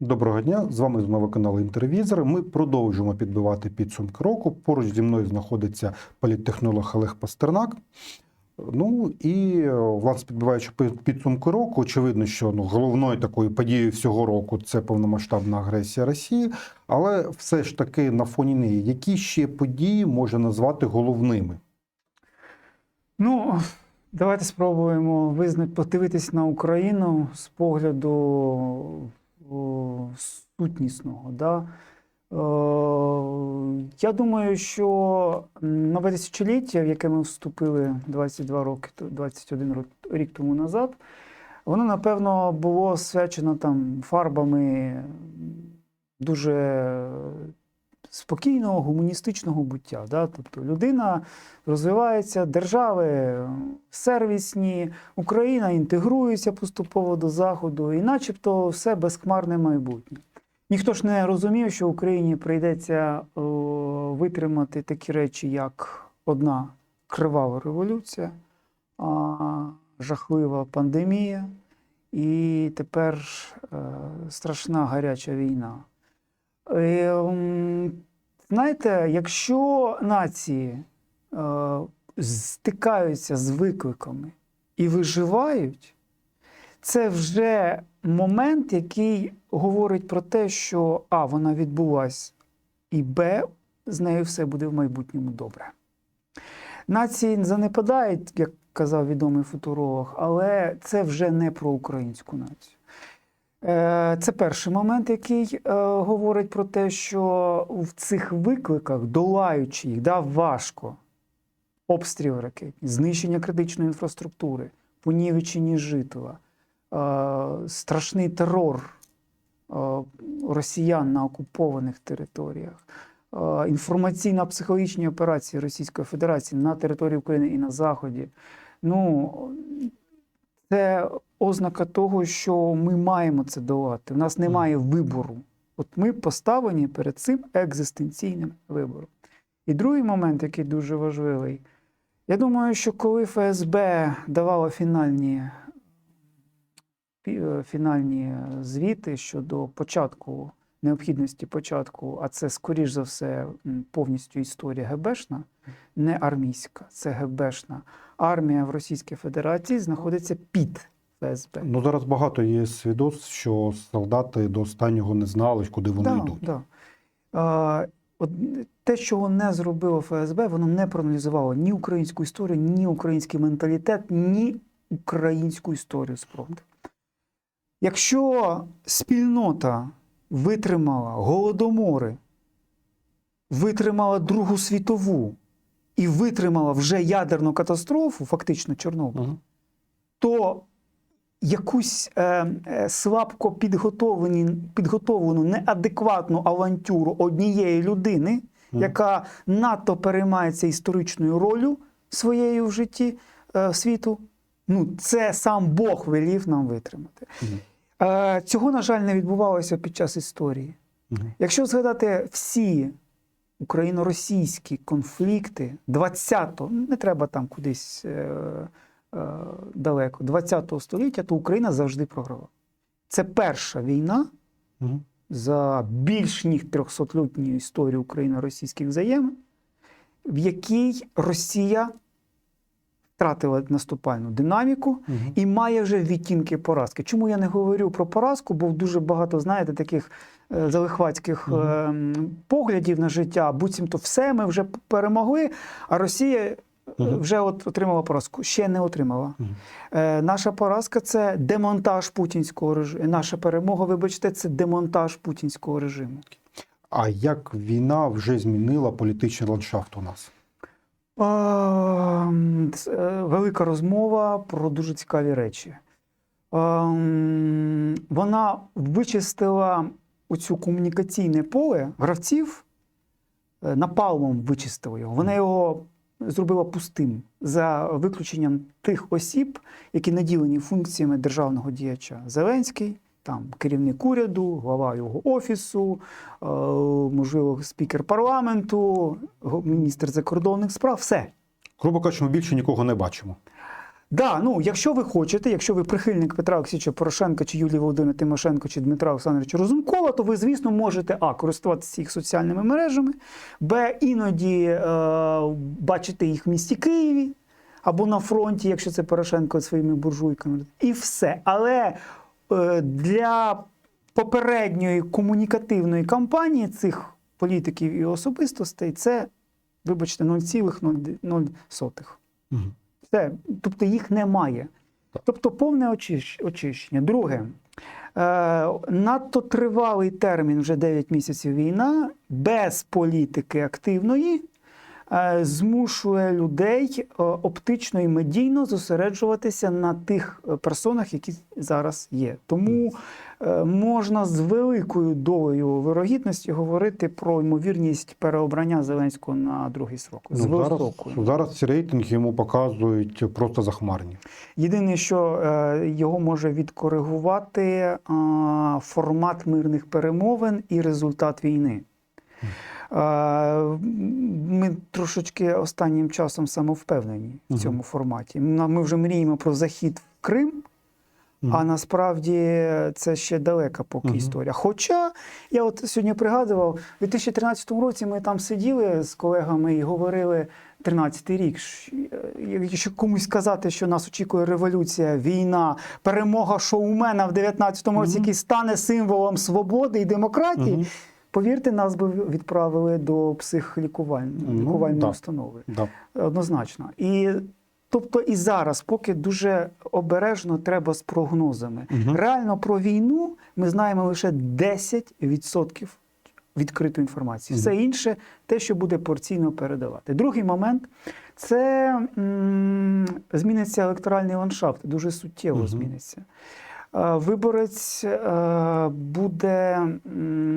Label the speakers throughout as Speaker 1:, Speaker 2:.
Speaker 1: Доброго дня, з вами знову канал Інтервізор. Ми продовжуємо підбивати підсумки року. Поруч зі мною знаходиться політтехнолог Олег Пастернак. Ну і е, власне підбиваючи підсумки року, очевидно, що ну, головною такою подією всього року це повномасштабна агресія Росії. Але все ж таки на фоні неї, які ще події можна назвати головними?
Speaker 2: Ну, давайте спробуємо визнати, подивитись на Україну з погляду сутнісного. Да? Е, я думаю, що нове тисячоліття, в яке ми вступили 22 роки, 21 рік тому назад, воно, напевно, було освячено там фарбами дуже спокійного гуманістичного буття. Да? Тобто людина розвивається, держави сервісні, Україна інтегрується поступово до Заходу, і начебто все безхмарне майбутнє. Ніхто ж не розумів, що Україні прийдеться о, витримати такі речі, як одна кривава революція, а, жахлива пандемія і тепер е, страшна гаряча війна. Е, м, знаєте, якщо нації е, стикаються з викликами і виживають, це вже момент, який говорить про те, що А, вона відбулась, і Б, з нею все буде в майбутньому добре. Нації занепадають, як казав відомий футуролог, але це вже не про українську націю. Е, Це перший момент, який е, говорить про те, що в цих викликах, долаючи їх, да, важко обстріл ракет, знищення критичної інфраструктури, понівечення житла, е, страшний терор росіян на окупованих територіях, інформаційно-психологічні операції Російської Федерації на території України і на Заході. Ну, це ознака того, що ми маємо це долати. У нас немає вибору. От ми поставлені перед цим екзистенційним вибором. І другий момент, який дуже важливий, я думаю, що коли ФСБ давало фінальні, е, фінальні звіти щодо початку, необхідності початку, а це, скоріш за все, повністю історія ГБшна, не армійська, це ГБшна. Армія в Російській Федерації знаходиться під ФСБ.
Speaker 1: Ну зараз багато є свідоцтв, що солдати до останнього не знали, куди вони
Speaker 2: Да,
Speaker 1: йдуть.
Speaker 2: да. А, от те, чого не зробило ФСБ, воно не проаналізувало ні українську історію, ні український менталітет, ні українську історію спротив. Якщо спільнота витримала голодомори, витримала Другу світову і витримала вже ядерну катастрофу, фактично Чорнобиль,
Speaker 1: Мгм.
Speaker 2: то якусь е, е, слабко підготовлені, підготовлену неадекватну авантюру однієї людини,
Speaker 1: Мгм.
Speaker 2: яка надто переймається історичною ролью своєю в житті е, світу, ну це сам Бог велів нам витримати.
Speaker 1: Мгм.
Speaker 2: Е, цього, на жаль, не відбувалося під час історії.
Speaker 1: Мгм.
Speaker 2: Якщо згадати всі україно-російські конфлікти 20-го, не треба там кудись е, далеко, 20-го століття, то Україна завжди програла. Це перша війна
Speaker 1: Мгм.
Speaker 2: за більш ніж 300-літню історію україно-російських взаємин, в якій Росія втратила наступальну динаміку
Speaker 1: Мгм.
Speaker 2: і має вже відтінки поразки. Чому я не говорю про поразку? Бо дуже багато, знаєте, таких е, залихватських е, поглядів на життя, буцімто все ми вже перемогли, а Росія. Е, Вже от отримала поразку, ще не отримала. Е, наша поразка це демонтаж путінського режиму. Наша перемога, вибачте, це демонтаж путінського режиму.
Speaker 1: А як війна вже змінила політичний ландшафт у нас?
Speaker 2: Е, Велика розмова про дуже цікаві речі. Вона вичистила оцю комунікаційне поле гравців, е, напалмом вичистила його. Вона його зробила пустим за виключенням тих осіб, які наділені функціями державного діяча. Зеленський, там керівник уряду, глава його офісу, е, можливо, спікер парламенту, міністр закордонних справ, все.
Speaker 1: Грубо кажучи, ми більше нікого не бачимо.
Speaker 2: Да, ну якщо ви хочете, якщо ви прихильник Петра Олексійовича Порошенка чи Юлії Володимирівни Тимошенко чи Дмитра Олександровича Розумкова, то ви, звісно, можете а користуватися їх соціальними мережами, б іноді е, бачити їх в місті Києві або на фронті, якщо це Порошенко своїми буржуйками, і все. Але е, для попередньої комунікативної кампанії цих політиків і особистостей це, вибачте, 0,0.
Speaker 1: Мгм.
Speaker 2: Все, тобто їх немає. Тобто повне очищ- очищення. Друге, е, надто тривалий термін, вже 9 місяців війна, без політики активної. Е, Змушує людей е, оптично і медійно зосереджуватися на тих е, персонах, які зараз є. Тому можна з великою долею вирогідності говорити про ймовірність переобрання Зеленського на другий срок. З
Speaker 1: Ну, зараз, зараз ці рейтинги йому показують просто захмарні.
Speaker 2: Єдине, що його може відкоригувати формат мирних перемовин і результат війни. Ми трошечки останнім часом самовпевнені в цьому форматі. Ми вже мріємо про захід в Крим,
Speaker 1: Мгм.
Speaker 2: а насправді це ще далека поки
Speaker 1: Мгм.
Speaker 2: історія. Хоча я от сьогодні пригадував, у 2013 році ми там сиділи з колегами і говорили. 13-й рік. Е, Якщо комусь сказати, що нас очікує революція, війна, перемога шоумена в 19-му році,
Speaker 1: Мгм.
Speaker 2: який стане символом свободи і демократії,
Speaker 1: Мгм.
Speaker 2: Повірте, нас би відправили до психлікувальної
Speaker 1: Ну,
Speaker 2: лікувальної
Speaker 1: да.
Speaker 2: установи.
Speaker 1: Да.
Speaker 2: Однозначно. І тобто і зараз, поки дуже обережно треба з прогнозами.
Speaker 1: Мгм.
Speaker 2: Реально про війну ми знаємо лише 10% відкритої інформації. Все інше те, що буде порційно передавати. Другий момент це м, зміниться електоральний ландшафт, дуже суттєво
Speaker 1: Мгм.
Speaker 2: зміниться. Е, Виборець е, буде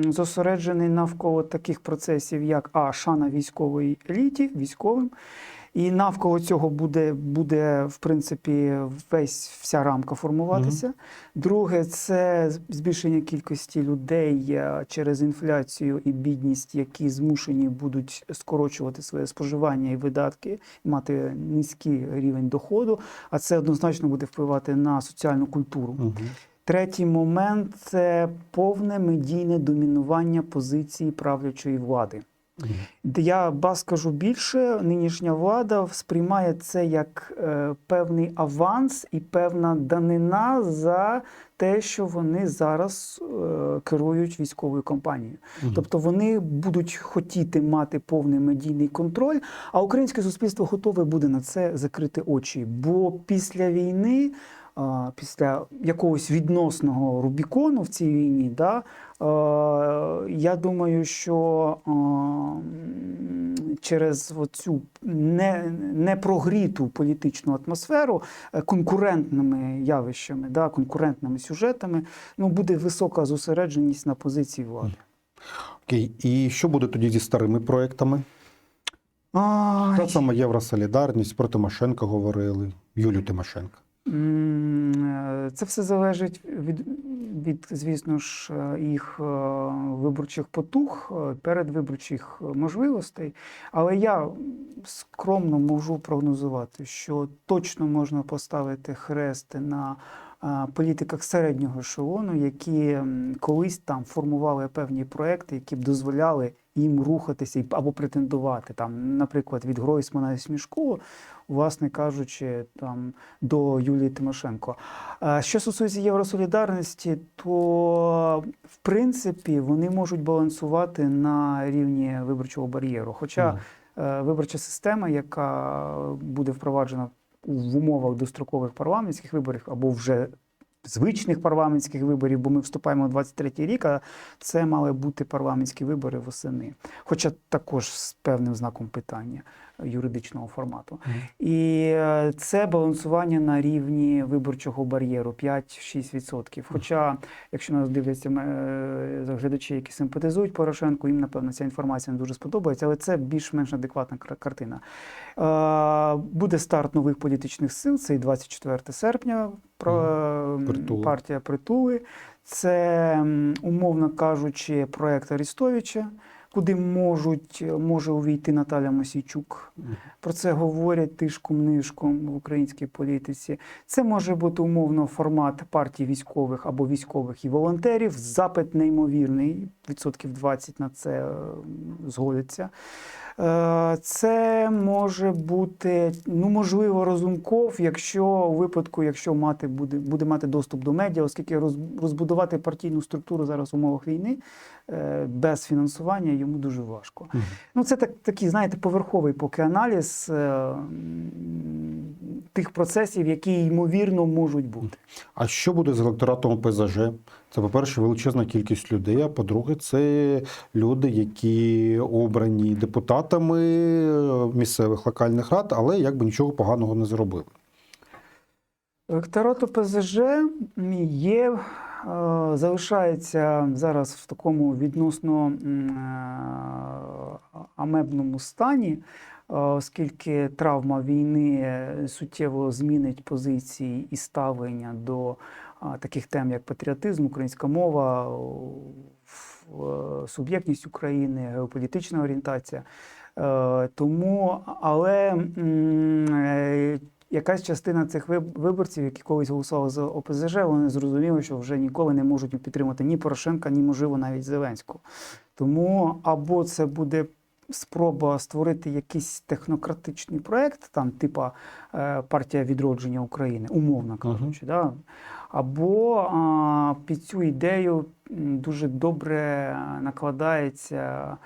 Speaker 2: зосереджений навколо таких процесів, як а шана військової еліті, військовим. І навколо цього буде, буде в принципі, весь вся рамка формуватися. Друге, це збільшення кількості людей е, через інфляцію і бідність, які змушені будуть скорочувати своє споживання і видатки, мати низький рівень доходу. А це однозначно буде впливати на соціальну культуру.
Speaker 1: Мгм.
Speaker 2: Третій момент це повне медійне домінування позиції правлячої влади. Я ба скажу більше, нинішня влада сприймає це як е, певний аванс і певна данина за те, що вони зараз е, керують військовою кампанією.
Speaker 1: Мгм.
Speaker 2: Тобто вони будуть хотіти мати повний медійний контроль, а українське суспільство готове буде на це закрити очі. Бо після війни, а, після якогось відносного Рубікону в цій війні, да, е, я думаю, що е, через цю не, непрогріту політичну атмосферу е, конкурентними явищами, да, конкурентними сюжетами, ну, буде висока зосередженість на позиції влади.
Speaker 1: Окей. І що буде тоді зі старими проектами? Та сама Євросолідарність, про Тимошенка говорили, Юлію Тимошенка.
Speaker 2: Е, Це все залежить від, від звісно ж, е, їх е, виборчих потуг, передвиборчих можливостей. Але я скромно можу прогнозувати, що точно можна поставити хрест на політиках середнього ешелону, які колись там формували певні проекти, які б дозволяли їм рухатися або претендувати. Там, наприклад, від Гройсмана і Смішко, власне кажучи, там до Юлії Тимошенко. Що стосується Євросолідарності, то в принципі вони можуть балансувати на рівні виборчого бар'єру. Хоча е, виборча система, яка буде впроваджена в умовах дострокових парламентських виборів або вже звичних парламентських виборів, бо ми вступаємо в 23-й рік, а це мали бути парламентські вибори восени. Хоча також з певним знаком питання юридичного формату. І е, це балансування на рівні виборчого бар'єру 5-6%. Хоча, якщо нас дивляться е, глядачі, які симпатизують Порошенку, їм, напевно, ця інформація не дуже сподобається, але це більш-менш адекватна картина. Е, Буде старт нових політичних сил, це і 24 серпня, про
Speaker 1: Притули.
Speaker 2: партія Притули. Це, умовно кажучи, проект Арістовича. Куди можуть, може увійти Наталя Мосійчук. Про це говорять тишком нишком в українській політиці. Це може бути умовно формат партії військових або військових і волонтерів. Запит неймовірний, відсотків 20 на це е, згодиться. Е, Це може бути, ну можливо, розумков, якщо у випадку, якщо мати буде, буде мати доступ до медіа, оскільки розбудувати партійну структуру зараз в умовах війни е, без фінансування йому дуже важко.
Speaker 1: Мгм.
Speaker 2: Ну, це так, такий, знаєте, поверховий поки аналіз е, тих процесів, які ймовірно можуть бути.
Speaker 1: А що буде з електоратом ОПЗЖ? Це, по-перше, величезна кількість людей. А по-друге, це люди, які обрані депутатами місцевих локальних рад, але якби нічого поганого не зробили.
Speaker 2: Електорат ОПЗЖ є, е, залишається зараз в такому відносно е, амебному стані, е, оскільки травма війни е, суттєво змінить позиції і ставлення до таких тем, як патріотизм, українська мова, е, суб'єктність України, геополітична орієнтація. Е, Тому, але е, якась частина цих виборців, які колись голосували за ОПЗЖ, вони зрозуміли, що вже ніколи не можуть підтримати ні Порошенка, ні, можливо, навіть Зеленського. Тому або це буде спроба створити якийсь технократичний проект, там, типа е, партія відродження України, умовно кажучи, да? або а, під цю ідею дуже добре накладається.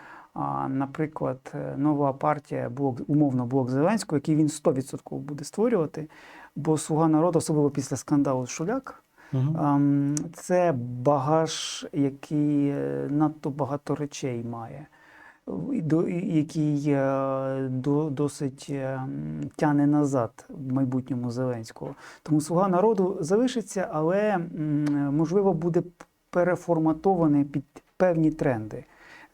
Speaker 2: Наприклад, е, нова партія блок, умовно блок Зеленського, який він 100% буде створювати. Бо слуга народу, особливо після скандалу Шуляк,
Speaker 1: Угу.
Speaker 2: це багаж, який е, надто багато речей має, який е, до- досить е, тяне назад в майбутньому Зеленського. Тому слуга народу залишиться, але можливо буде переформатований під певні тренди.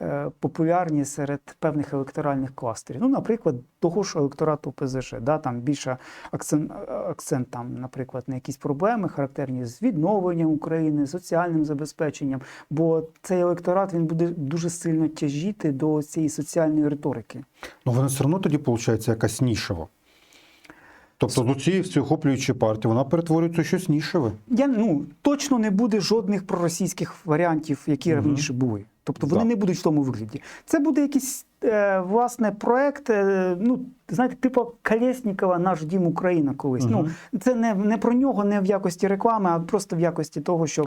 Speaker 2: Е, Популярні серед певних електоральних кластерів. Ну, наприклад, того ж електорату ПЗЖ. Да, там більше акцент, акцент там, наприклад, на якісь проблеми, характерні з відновленням України, соціальним забезпеченням. Бо цей електорат він буде дуже сильно тяжіти до цієї соціальної риторики.
Speaker 1: Ну, вона все одно тоді виходить якась нішева. Тобто з цієї всеохоплюючої партії вона перетворюється щось нішеве.
Speaker 2: Я ну точно не буде жодних проросійських варіантів, які раніше були. Тобто вони
Speaker 1: Да.
Speaker 2: не будуть в тому вигляді. Це буде якийсь е, власне проект. Е, ну знаєте, типу Колєснікова, наш дім Україна колись.
Speaker 1: Мгм.
Speaker 2: Ну це не, не про нього, не в якості реклами, а просто в якості того, що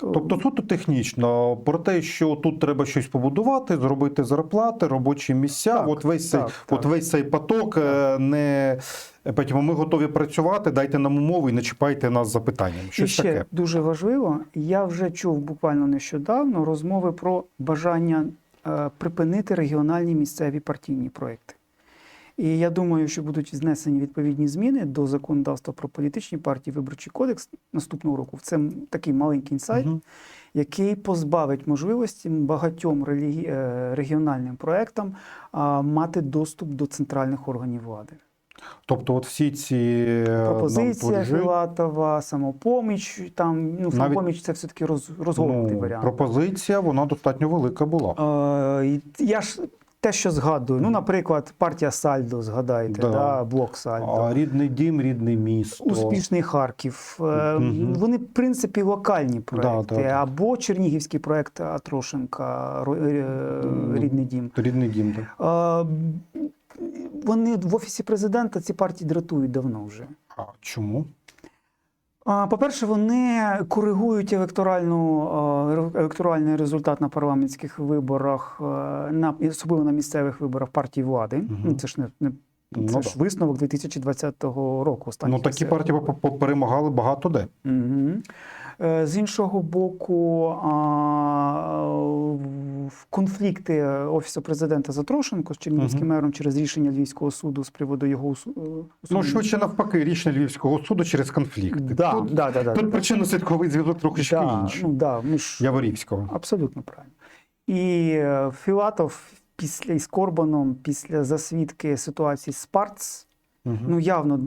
Speaker 1: Тобто суто технічно про те, що тут треба щось побудувати, зробити зарплати, робочі місця.
Speaker 2: Так,
Speaker 1: от весь цей,
Speaker 2: так,
Speaker 1: от
Speaker 2: так.
Speaker 1: весь цей поток е, не потім ми готові працювати, дайте нам умови і не чіпайте нас запитанням.
Speaker 2: І ще
Speaker 1: таке.
Speaker 2: дуже важливо, я вже чув буквально нещодавно розмови про бажання е, припинити регіональні місцеві партійні проекти. І я думаю, що будуть знесені відповідні зміни до законодавства про політичні партії, виборчий кодекс наступного року. Це такий маленький інсайт,
Speaker 1: Мгм.
Speaker 2: який позбавить можливості багатьом релігі... е, регіональним проектам а, мати доступ до центральних органів влади.
Speaker 1: Тобто, от всі ці е,
Speaker 2: Пропозиція Філатова, самопоміч. Там ну самопоміч це все таки роз, розгорнутий
Speaker 1: ну,
Speaker 2: варіант.
Speaker 1: пропозиція, вона достатньо велика була.
Speaker 2: Е, я ж те, що згадую. Ну, наприклад, партія Сальдо, згадайте,
Speaker 1: Да.
Speaker 2: да. блок Сальдо.
Speaker 1: А рідний дім, рідне місто.
Speaker 2: Успішний Харків.
Speaker 1: Мгм.
Speaker 2: Вони, в принципі, локальні проекти.
Speaker 1: да, да.
Speaker 2: Або Чернігівський проект Атрошенка, Ро- е, Рідний дім.
Speaker 1: Рідний дім, так.
Speaker 2: Е, Вони в офісі президента ці партії дратують давно вже.
Speaker 1: А чому?
Speaker 2: По-перше, вони коригують електоральну, електоральний результат на парламентських виборах, е, на, особливо на місцевих виборах партії влади. Ну, Це ж не, не
Speaker 1: Ну,
Speaker 2: це
Speaker 1: ну,
Speaker 2: ж висновок 2020 року.
Speaker 1: Ну такі партії перемагали багато де.
Speaker 2: Мгм. Е, З іншого боку, конфлікти Офісу президента Затрошенко з Чернігівським
Speaker 1: Мгм.
Speaker 2: мером через рішення Львівського суду з приводу його е,
Speaker 1: Ну,
Speaker 2: усунення.
Speaker 1: швидше навпаки, рішення Львівського суду через конфлікти.
Speaker 2: да,
Speaker 1: Тут,
Speaker 2: да, да, да,
Speaker 1: тут
Speaker 2: да.
Speaker 1: причинно-слідковий зв'язок трохи
Speaker 2: Да,
Speaker 1: інший.
Speaker 2: ну, да, ми ж...
Speaker 1: Яворівського.
Speaker 2: Абсолютно правильно. І е, Філатов після із Корбаном, після засвідки ситуації з Спарц,
Speaker 1: Мгм.
Speaker 2: Ну явно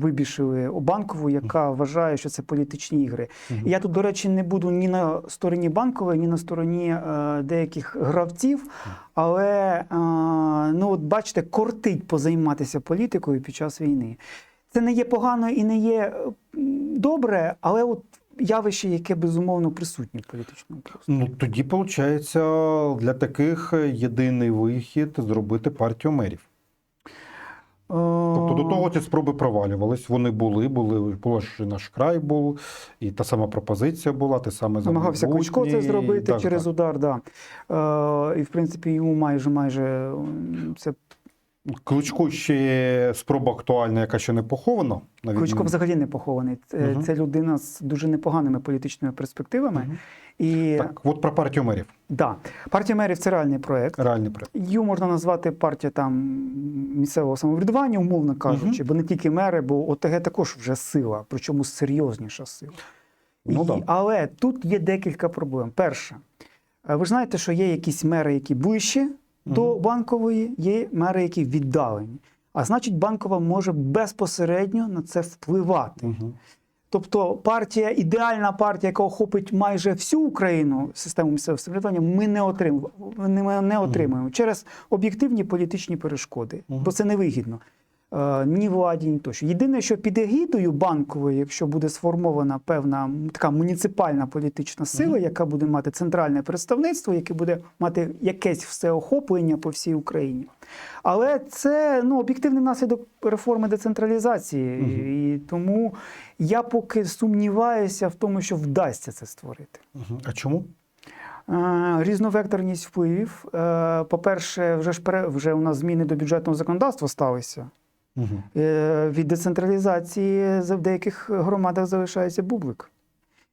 Speaker 2: вибішили банкову, яка вважає, що це політичні ігри. І Я тут, до речі, не буду ні на стороні банкової, ні на стороні е, деяких гравців. Але е, ну, от бачите, кортить позайматися політикою під час війни. Це не є погано і не є е, добре, але от явище, яке безумовно присутнє в політичному просторі.
Speaker 1: Ну тоді виходить для таких єдиний вихід зробити партію мерів. Тобто до того ці спроби провалювались. Вони були, були, було ж і наш край був, і та сама пропозиція була, те саме
Speaker 2: Намагався Кличко це зробити
Speaker 1: так,
Speaker 2: через
Speaker 1: так.
Speaker 2: удар, да. Е, і в принципі йому майже майже це
Speaker 1: Кличко ще спроба актуальна, яка ще не похована. на
Speaker 2: Кличко взагалі не похований.
Speaker 1: Мгм.
Speaker 2: це людина з дуже непоганими політичними перспективами.
Speaker 1: Мгм.
Speaker 2: І
Speaker 1: Так, от про партію мерів.
Speaker 2: да, партія мерів це реальний проект.
Speaker 1: Реальний проект.
Speaker 2: Її можна назвати партія там місцевого самоврядування, умовно кажучи, бо не тільки мери, бо ОТГ також вже сила, причому серйозніша сила.
Speaker 1: Ну
Speaker 2: І-
Speaker 1: да.
Speaker 2: Але тут є декілька проблем. Перша, е, ви ж знаєте, що є якісь мери, які до банкової, є мери, які віддалені. А значить, банкова може безпосередньо на це впливати.
Speaker 1: Угу.
Speaker 2: Тобто партія, ідеальна партія, яка охопить майже всю Україну систему місцевого самоврядування, ми не отримуємо, ми не отримуємо через об'єктивні політичні перешкоди, бо це невигідно. Е, ні владі, ні тощо. Єдине, що під егідою банкової, якщо буде сформована певна така муніципальна політична сила, яка буде мати центральне представництво, яке буде мати якесь всеохоплення по всій Україні. Але це ну, об'єктивний наслідок реформи децентралізації. І тому я поки сумніваюся в тому, що вдасться це створити.
Speaker 1: Угу. А чому?
Speaker 2: Е, Різновекторність впливів. Е, По-перше, вже ж вже у нас зміни до бюджетного законодавства сталися.
Speaker 1: Угу.
Speaker 2: Е, Від децентралізації в деяких громадах залишається бублик.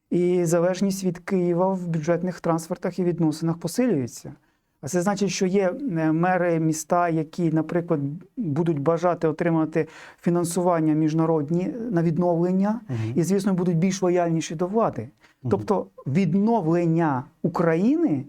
Speaker 2: І залежність від Києва в бюджетних трансфертах і відносинах посилюється. А це значить, що є е, мери міста, які, наприклад, будуть бажати отримати фінансування міжнародні на відновлення,
Speaker 1: Мгм.
Speaker 2: і, звісно, будуть більш лояльніші до влади.
Speaker 1: Мгм.
Speaker 2: Тобто відновлення України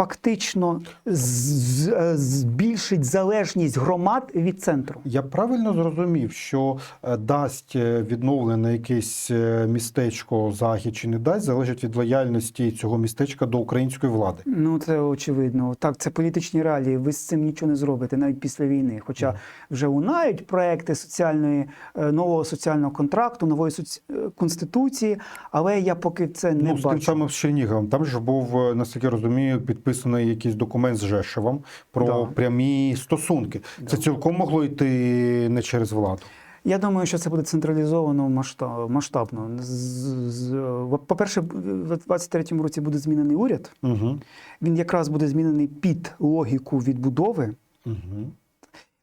Speaker 2: фактично з- з- е, збільшить залежність громад від центру.
Speaker 1: Я правильно зрозумів, що е, дасть е, відновлення на якесь містечко захід чи не дасть, залежить від лояльності цього містечка до української влади.
Speaker 2: Ну це очевидно. Так, це політичні реалії. Ви з цим нічого не зробите навіть після війни. Хоча вже лунають проекти соціальної нового соціального контракту, нової соці... конституції, але я поки це не
Speaker 1: ну, з тим самим з. Там ж був, наскільки розумію, підписаний якийсь документ з Жешевом про
Speaker 2: Да.
Speaker 1: прямі стосунки. Це цілком могло йти не через владу.
Speaker 2: Я думаю, що це буде централізовано масштаб, масштабно. По-перше, в 23-му році буде змінений уряд.
Speaker 1: Угу.
Speaker 2: Він якраз буде змінений під логіку відбудови.
Speaker 1: Угу.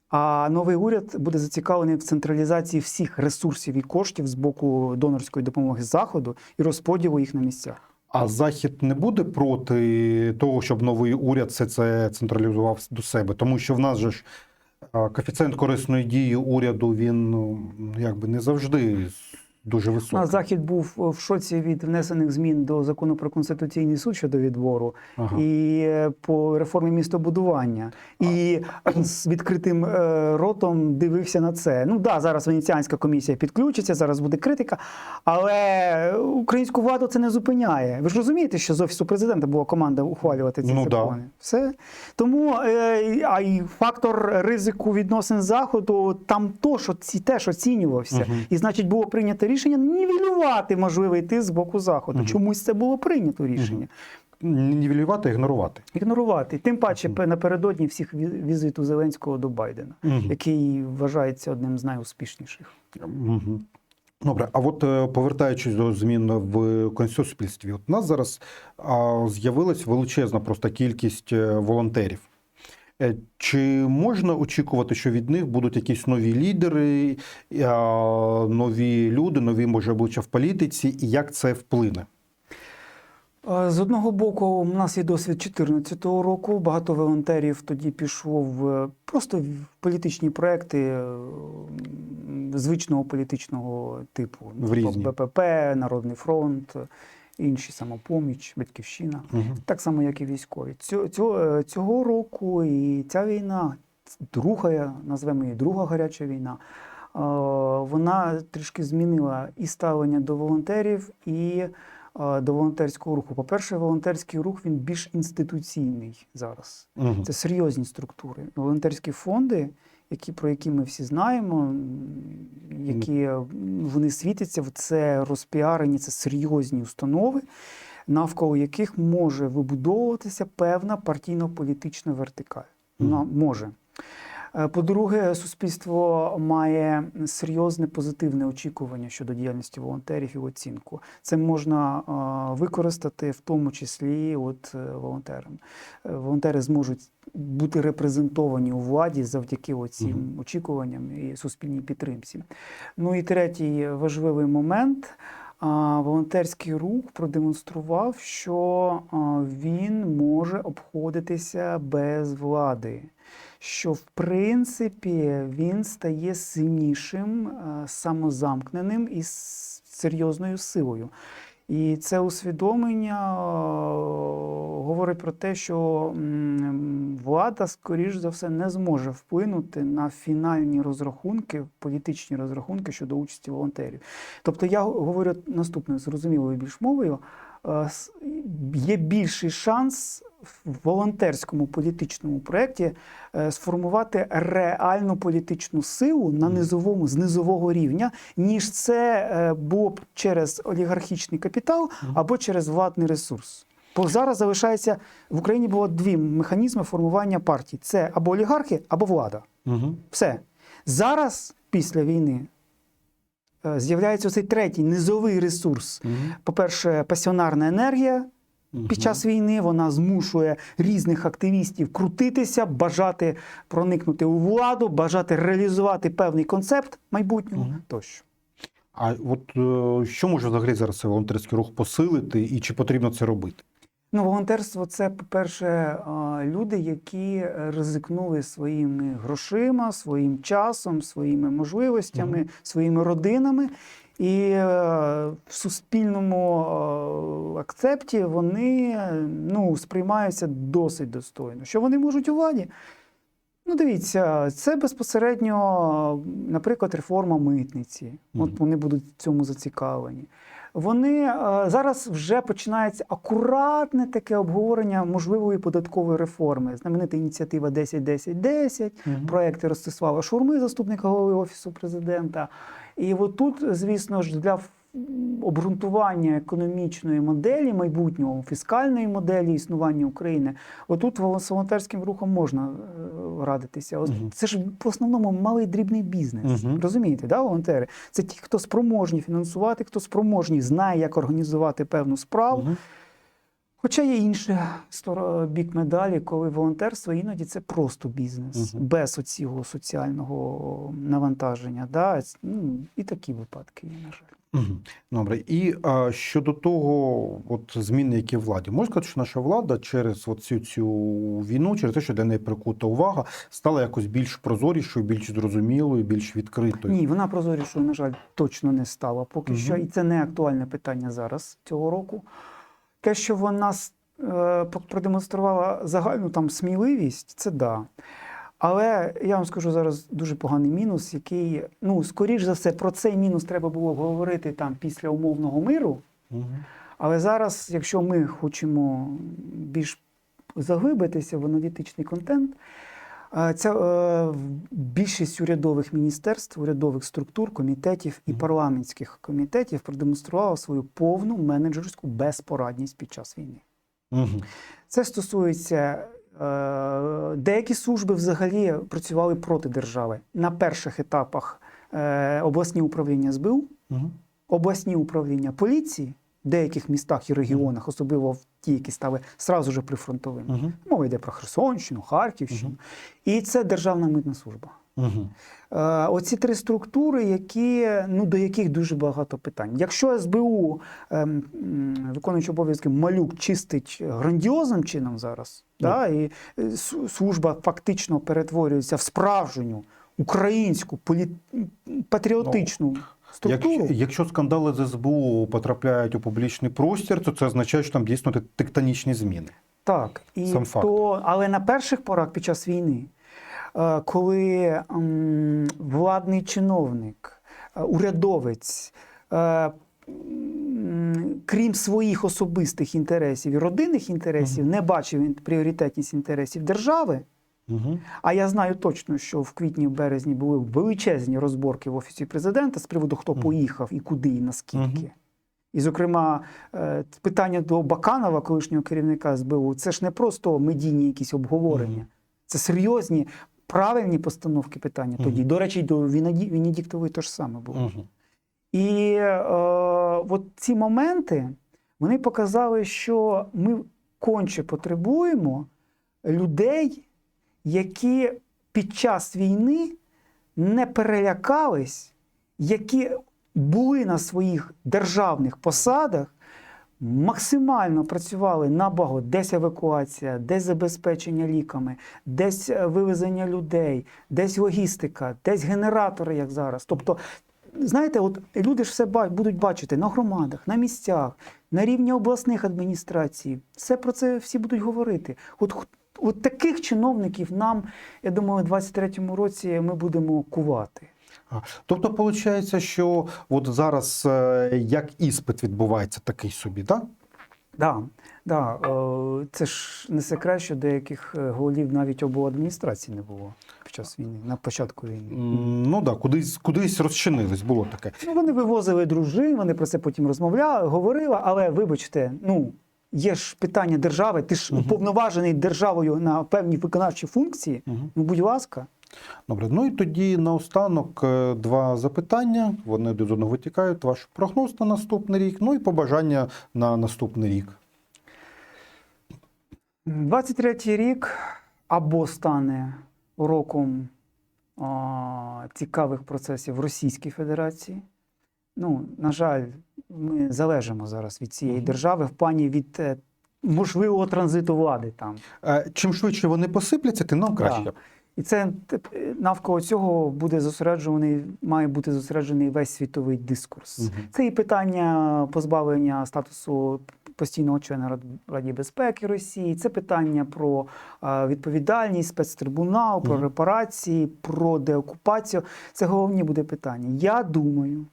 Speaker 2: А новий уряд буде зацікавлений в централізації всіх ресурсів і коштів з боку донорської допомоги заходу і розподілу їх на місцях.
Speaker 1: А Захід не буде проти того, щоб новий уряд все це централізував до себе, тому що в нас же ж коефіцієнт корисної дії уряду він ну, якби не завжди дуже
Speaker 2: У
Speaker 1: високий.
Speaker 2: нас захід був в шоці від внесених змін до закону про конституційний суд щодо відбору
Speaker 1: Ага.
Speaker 2: і е, по реформі містобудування. І з відкритим е, ротом дивився на це. Ну да, зараз Венеціанська комісія підключиться, зараз буде критика, але українську владу це не зупиняє. Ви ж розумієте, що з офісу президента була команда ухвалювати ці
Speaker 1: Ну да.
Speaker 2: закони. Все тому е, а й фактор ризику відносин заходу там то, що ці теж оцінювався,
Speaker 1: Мгм.
Speaker 2: і значить було прийнято рішення нівелювати можливий тиск з боку заходу.
Speaker 1: Мгм.
Speaker 2: Чомусь це було прийнято рішення.
Speaker 1: Нівелювати, ігнорувати.
Speaker 2: Ігнорувати. Тим паче напередодні всіх візиту Зеленського до Байдена,
Speaker 1: Мгм.
Speaker 2: який вважається одним з найуспішніших.
Speaker 1: Мгм. Добре, а от е, повертаючись до змін в консуспільстві, от у нас зараз з'явилась величезна просто кількість е, волонтерів. Е, Чи можна очікувати, що від них будуть якісь нові лідери, нові люди, нові може обличчя в політиці, і як це вплине?
Speaker 2: Е, З одного боку, у нас є досвід 2014 року. Багато волонтерів тоді пішло в просто в політичні проекти е, звичного політичного типу.
Speaker 1: В різні.
Speaker 2: БПП, Народний фронт, інші самопоміч, Батьківщина.
Speaker 1: Угу.
Speaker 2: Так само, як і військові. Цього, цього, цього року і ця війна друга, назвемо її друга гаряча війна. е, Вона трішки змінила і ставлення до волонтерів, і е, до волонтерського руху. По-перше, волонтерський рух він більш інституційний зараз.
Speaker 1: Мгм.
Speaker 2: Це серйозні структури. Волонтерські фонди, які, про які ми всі знаємо, які вони світяться, це розпіарені, це серйозні установи, навколо яких може вибудовуватися певна партійно-політична вертикаль. Вона може. Е, По-друге, суспільство має серйозне позитивне очікування щодо діяльності волонтерів і оцінку. Це можна е, використати в тому числі от е, волонтерам. Волонтери зможуть бути репрезентовані у владі завдяки
Speaker 1: Мгм.
Speaker 2: очікуванням і суспільній підтримці. Ну і третій важливий момент. Волонтерський рух продемонстрував, що він може обходитися без влади, що в принципі він стає сильнішим, самозамкненим і серйозною силою. І це усвідомлення е, говорить про те, що влада, скоріш за все, не зможе вплинути на фінальні розрахунки, політичні розрахунки щодо участі волонтерів. Тобто я говорю наступною зрозумілою більш мовою. е, Є більший шанс в волонтерському політичному проєкті е, сформувати реальну політичну силу на низовому з низового рівня, ніж це е, було б через олігархічний капітал або через владний ресурс. Бо зараз залишається в Україні було дві механізми формування партій: це або олігархи, або влада.
Speaker 1: Мгм.
Speaker 2: Все. Зараз, після війни, е, з'являється цей третій низовий ресурс.
Speaker 1: Мгм.
Speaker 2: По-перше, пасіонарна енергія. Під час війни вона змушує різних активістів крутитися, бажати проникнути у владу, бажати реалізувати певний концепт майбутнього
Speaker 1: Мгм.
Speaker 2: тощо.
Speaker 1: А от е, що може взагалі зараз цей волонтерський рух посилити, і чи потрібно це робити?
Speaker 2: Ну, волонтерство це, по-перше, люди, які ризикнули своїми грошима, своїм часом, своїми можливостями,
Speaker 1: Мгм.
Speaker 2: своїми родинами. І е, в суспільному е, акцепті вони е, ну, сприймаються досить достойно. Що вони можуть у владі? Ну, дивіться, це безпосередньо, наприклад, реформа митниці. От вони будуть в цьому зацікавлені. Вони е, зараз вже починається акуратне таке обговорення можливої податкової реформи. Знаменита ініціатива 10-10-10, проекти Ростислава Шурми, заступника голови офісу президента. І от тут, звісно ж, для обґрунтування економічної моделі майбутнього фіскальної моделі існування України, отут волонтерським рухом можна е, радитися. Ось Це ж в основному малий дрібний бізнес. Розумієте, да, волонтери? Це ті, хто спроможні фінансувати, хто спроможні, знає, як організувати певну справу. Хоча є інший бік медалі, коли волонтерство іноді це просто бізнес,
Speaker 1: Мгм.
Speaker 2: без оцього соціального навантаження. Да? Ну, і такі випадки є, на жаль.
Speaker 1: Мгм. Добре. І а, щодо того, от зміни, які в владі, можна сказати, що наша влада через от цю, цю війну, через те, що для неї прикута увага, стала якось більш прозорішою, більш зрозумілою, більш відкритою.
Speaker 2: Ні, вона прозорішою, на жаль, точно не стала поки
Speaker 1: Мгм.
Speaker 2: що, і це не актуальне питання зараз цього року. Те, що вона е, продемонструвала загальну там сміливість, це да. Але я вам скажу зараз дуже поганий мінус, який, ну, скоріш за все, про цей мінус треба було б говорити там після умовного миру.
Speaker 1: Угу.
Speaker 2: Але зараз, якщо ми хочемо більш заглибитися в аналітичний контент, ця е, більшість урядових міністерств, урядових структур, комітетів і парламентських комітетів продемонструвала свою повну менеджерську безпорадність під час війни. Це стосується е, деякі служби взагалі працювали проти держави. На перших етапах е, обласні управління СБУ, обласні управління поліції деяких містах і регіонах, особливо в ті, які стали сразу же прифронтовими.
Speaker 1: Мгм.
Speaker 2: Мова йде про Херсонщину, Харківщину. І це Державна митна служба.
Speaker 1: Мгм.
Speaker 2: Е, Оці три структури, які, ну, до яких дуже багато питань. Якщо СБУ, м, виконуючи обов'язки, малюк чистить грандіозним чином зараз,
Speaker 1: Ну.
Speaker 2: да, і е, служба фактично перетворюється в справжню українську полі... патріотичну структуру.
Speaker 1: Якщо, якщо скандали з СБУ потрапляють у публічний простір, то це означає, що там дійсно тектонічні зміни.
Speaker 2: Так, і
Speaker 1: Сам факт.
Speaker 2: то, але на перших порах під час війни е, коли владний чиновник, е, урядовець, е, крім своїх особистих інтересів і родинних інтересів, не бачив пріоритетність інтересів держави.
Speaker 1: Угу.
Speaker 2: А я знаю точно, що в квітні, в березні були величезні розборки в офісі президента з приводу, хто
Speaker 1: Мгм.
Speaker 2: поїхав і куди, і наскільки.
Speaker 1: Мгм.
Speaker 2: І, зокрема, е, питання до Баканова, колишнього керівника СБУ, це ж не просто медійні якісь обговорення,
Speaker 1: Мгм.
Speaker 2: це серйозні, правильні постановки питання
Speaker 1: Мгм.
Speaker 2: тоді. До речі, до Венеді- Венедіктової теж саме було.
Speaker 1: Угу.
Speaker 2: І е, от ці моменти вони показали, що ми конче потребуємо людей, які під час війни не перелякались, які були на своїх державних посадах, максимально працювали на благо, десь евакуація, десь забезпечення ліками, десь е, вивезення людей, десь логістика, десь генератори, як зараз. Тобто, знаєте, от люди ж все будуть бачити на громадах, на місцях, на рівні обласних адміністрацій. Все про це всі будуть говорити. От, от таких чиновників нам, я думаю, у 23-му році ми будемо кувати.
Speaker 1: Тобто, виходить, що от зараз е, як іспит відбувається такий собі, так?
Speaker 2: Да, да, е, це ж не секрет, що деяких е, голів навіть обладміністрації не було під час війни, на початку війни.
Speaker 1: Ну так, кудись, кудись розчинились, було таке.
Speaker 2: Ну, вони вивозили дружин, вони про це потім розмовляли, говорили, але вибачте, ну. Є ж питання держави, ти ж уповноважений державою на певні виконавчі функції. Ну, будь ласка.
Speaker 1: Добре, ну і тоді наостанок е, два запитання. Вони з одного витікають. Ваш прогноз на наступний рік, ну і побажання на наступний рік.
Speaker 2: 23-й рік або стане роком а, цікавих процесів в Російській Федерації. Ну, на жаль, ми залежимо зараз від цієї держави в плані від е, можливого транзиту влади там.
Speaker 1: Е, Чим швидше вони посипляться, тим нам краще.
Speaker 2: І це те- навколо цього буде зосереджений, має бути зосереджений весь світовий дискурс.
Speaker 1: Мгм.
Speaker 2: Це і питання позбавлення статусу постійного члена Рад- Раді безпеки Росії, це питання про е, відповідальність, спецтрибунал, про репарації, про деокупацію. Це головні буде питання. Я думаю,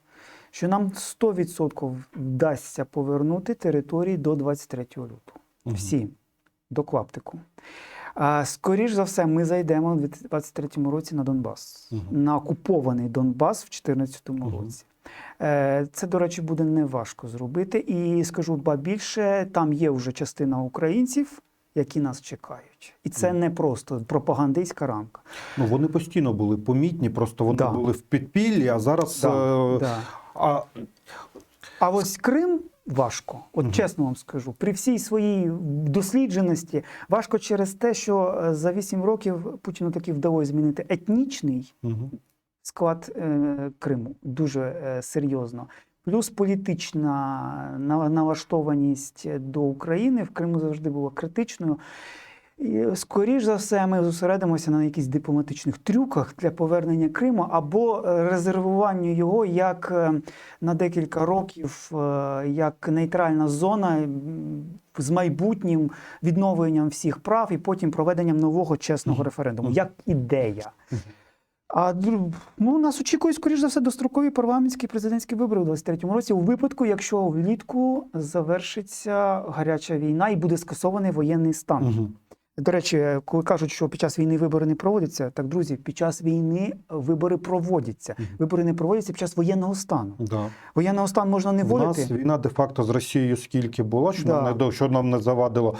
Speaker 2: що нам 100% вдасться повернути території до 23 лютого.
Speaker 1: Мгм.
Speaker 2: Всі до клаптику. А, скоріш за все, ми зайдемо у 2023 році на Донбас,
Speaker 1: Мгм.
Speaker 2: на окупований Донбас в 2014
Speaker 1: Мгм.
Speaker 2: році. Е, Це, до речі, буде неважко зробити. І скажу ба більше, там є вже частина українців, які нас чекають. І це не просто пропагандистська рамка.
Speaker 1: Ну вони постійно були помітні, просто вони
Speaker 2: Да.
Speaker 1: були в підпіллі, а зараз.
Speaker 2: Да,
Speaker 1: е,
Speaker 2: да.
Speaker 1: А,
Speaker 2: А ось Крим важко, от чесно вам скажу, при всій своїй дослідженості важко через те, що е, за 8 років Путіну таки вдалося змінити етнічний склад е, Криму дуже е, серйозно. Плюс політична налаштованість до України в Криму завжди була критичною. І, скоріш за все, ми зосередимося на якихось дипломатичних трюках для повернення Криму або е, резервуванню його як е, на декілька років, е, як нейтральна зона з майбутнім відновленням всіх прав і потім проведенням нового чесного референдуму, як ідея. А ну, нас очікують, скоріш за все, дострокові парламентські президентські вибори у 23-му році, у випадку, якщо влітку завершиться гаряча війна і буде скасований воєнний стан.
Speaker 1: Мгм.
Speaker 2: До речі, коли кажуть, що під час війни вибори не проводяться, так друзі, під час війни вибори проводяться. Вибори не проводяться під час воєнного стану.
Speaker 1: Да.
Speaker 2: Воєнного стану можна не
Speaker 1: У нас війна де-факто з Росією скільки була, що,
Speaker 2: Да.
Speaker 1: нам не, що нам не завадило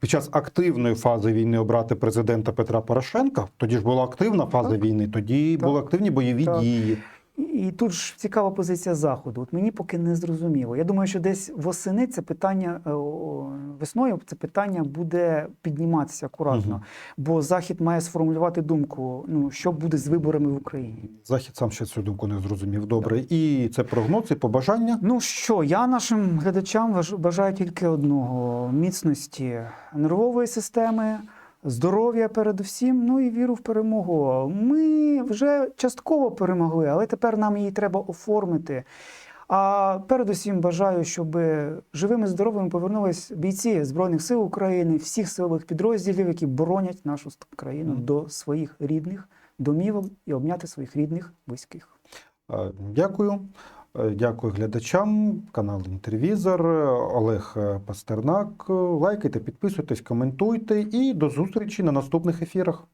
Speaker 1: під час активної фази війни обрати президента Петра Порошенка. Тоді ж була активна фаза
Speaker 2: Так.
Speaker 1: війни, тоді
Speaker 2: Так.
Speaker 1: були активні бойові
Speaker 2: Так.
Speaker 1: дії.
Speaker 2: І, тут ж цікава позиція Заходу. От мені поки не зрозуміло. Я думаю, що десь восени це питання е, весною це питання буде підніматися акуратно,
Speaker 1: Мгм.
Speaker 2: бо Захід має сформулювати думку, ну що буде з виборами в Україні.
Speaker 1: Захід сам ще цю думку не зрозумів. Добре, і це прогноз, і побажання.
Speaker 2: Ну що, я нашим глядачам бажаю тільки одного: міцності нервової системи, здоров'я передусім, ну і віру в перемогу. Ми вже частково перемогли, але тепер нам її треба оформити. А передусім бажаю, щоб живими здоровими повернулись бійці Збройних сил України, всіх силових підрозділів, які боронять нашу країну до своїх рідних домівок і обняти своїх рідних, близьких.
Speaker 1: Дякую. Е, Дякую глядачам. Канал Інтервізор. Е, Олег е, Пастернак. Лайкайте, підписуйтесь, коментуйте і до зустрічі на наступних ефірах.